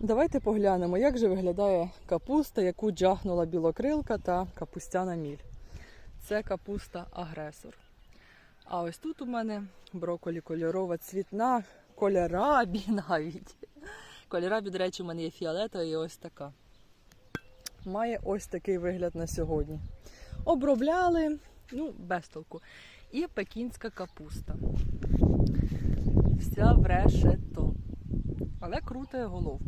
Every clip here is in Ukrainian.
Давайте поглянемо, як же виглядає капуста, яку джахнула білокрилка та капустяна міль. Це капуста агресор. А ось тут у мене броколі кольорова цвітна, кольорабі навіть. Кольорабі, до речі, у мене є фіолетова і ось така. Має ось такий вигляд на сьогодні. Обробляли, ну, без толку. І пекінська капуста. Вся в решето. Але крутає головку.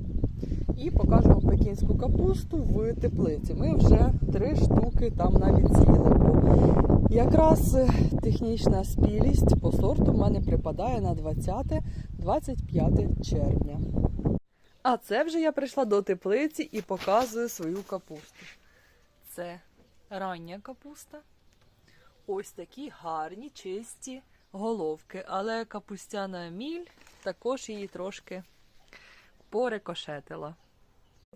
І покажемо пекінську капусту в теплиці. Ми вже три штуки там навіть з'їли. Якраз е, технічна спілість по сорту в мене припадає на 20-25 червня. А це вже я прийшла до теплиці і показую свою капусту. Це рання капуста. Ось такі гарні, чисті головки. Але капустяна міль також її трошки порикошетила.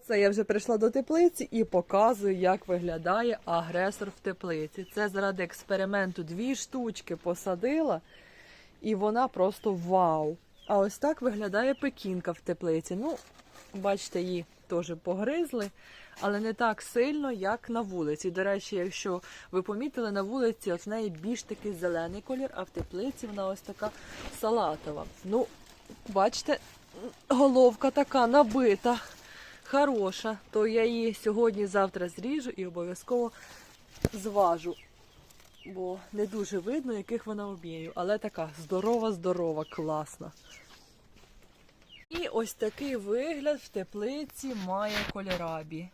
Це я вже прийшла до теплиці і показую, як виглядає агресор в теплиці. Це заради експерименту дві штучки посадила, і вона просто вау. А ось так виглядає пекінка в теплиці. Ну, бачите, її теж погризли, але не так сильно, як на вулиці. До речі, якщо ви помітили, на вулиці от в неї більш такий зелений колір, а в теплиці вона ось така салатова. Ну, бачите, головка така набита, хороша, то я її сьогодні-завтра зріжу і обов'язково зважу. Бо не дуже видно, яких вона об'єю. але така здорова, здорова, класна. І ось такий вигляд в теплиці має кольорабі.